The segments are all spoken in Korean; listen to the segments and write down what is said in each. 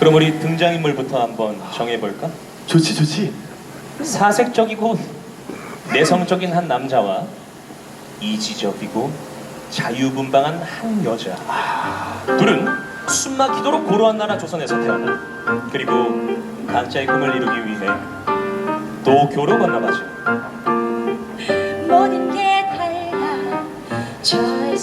그럼 우리 등장인물부터 한번 정해볼까? 좋지 좋지. 사색적이고 내성적인 한 남자와 이지적이고 자유분방한 한 여자. 둘은 숨막히도록 고루한 나라 조선에서 태어나 그리고 각자의 꿈을 이루기 위해 도교로 건너가죠. 모든 게 달라 저햇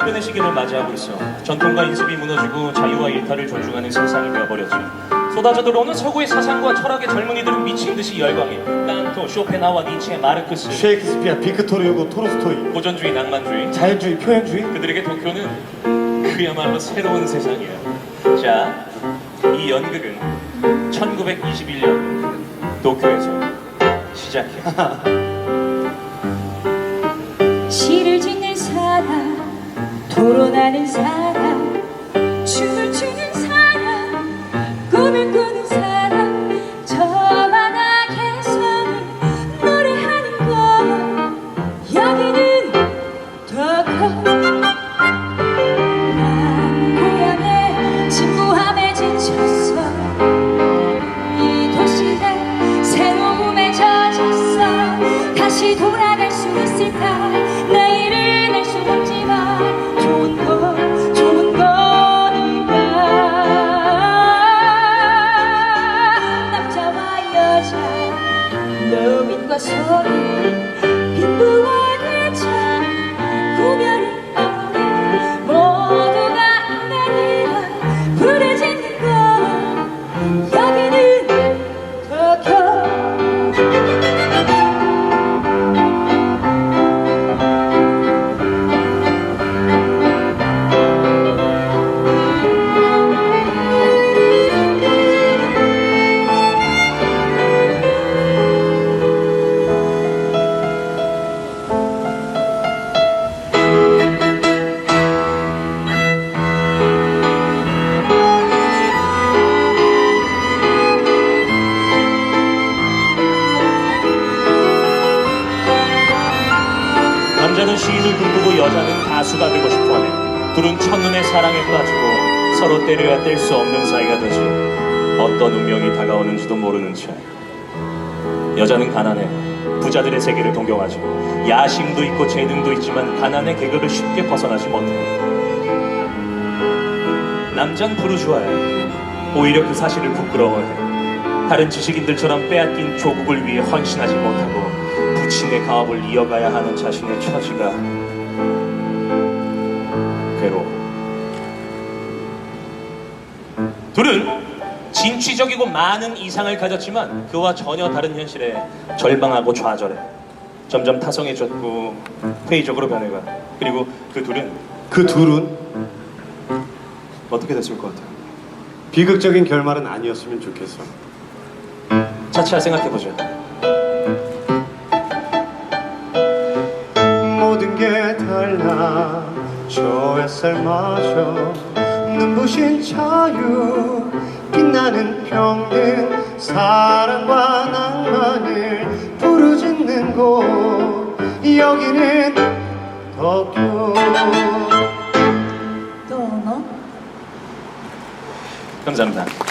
격변의 시기를 맞이하고 있어. 전통과 인습이 무너지고 자유와 일탈을 존중하는 세상이 되어버렸지. 쏟아져 들어오는 서구의 사상과 철학의 젊은이들은 미친 듯이 열광해. 칸토, 쇼펜하와 니체, 마르크스, 셰익스피어, 빅토르 후고, 토르스토이, 고전주의, 낭만주의. 자연주의, 표현주의. 그들에게 도쿄는 그야말로 새로운 세상이야. 자, 이 연극은 1921년 도쿄에서 시작해. 토론하 남자는 시인을 꿈꾸고 여자는 가수가 되고 싶어하네. 둘은 첫눈에 사랑에 빠지고 서로 때려야 뗄 수 없는 사이가 되지. 어떤 운명이 다가오는지도 모르는 채. 여자는 가난해. 부자들의 세계를 동경하지. 야심도 있고 재능도 있지만 가난의 계급을 쉽게 벗어나지 못해. 남잔 부르주아야. 오히려 그 사실을 부끄러워해. 다른 지식인들처럼 빼앗긴 조국을 위해 헌신하지 못하고 부친의 가업을 이어가야 하는 자신의 처지가 괴로워. 둘은 진취적이고 많은 이상을 가졌지만 그와 전혀 다른 현실에 절망하고 좌절해. 점점 타성해졌고 회의적으로 변해가. 그리고 그 둘은 그 둘은 어떻게 됐을 것 같아요? 비극적인 결말은 아니었으면 좋겠어. 차차 생각해보자. 모든 게 달라 저 햇살 마저 눈부신 자유 빛나는 평등 사랑과 낭만을 부르짖는 곳 여기는 도쿄 또 너? 감사합니다.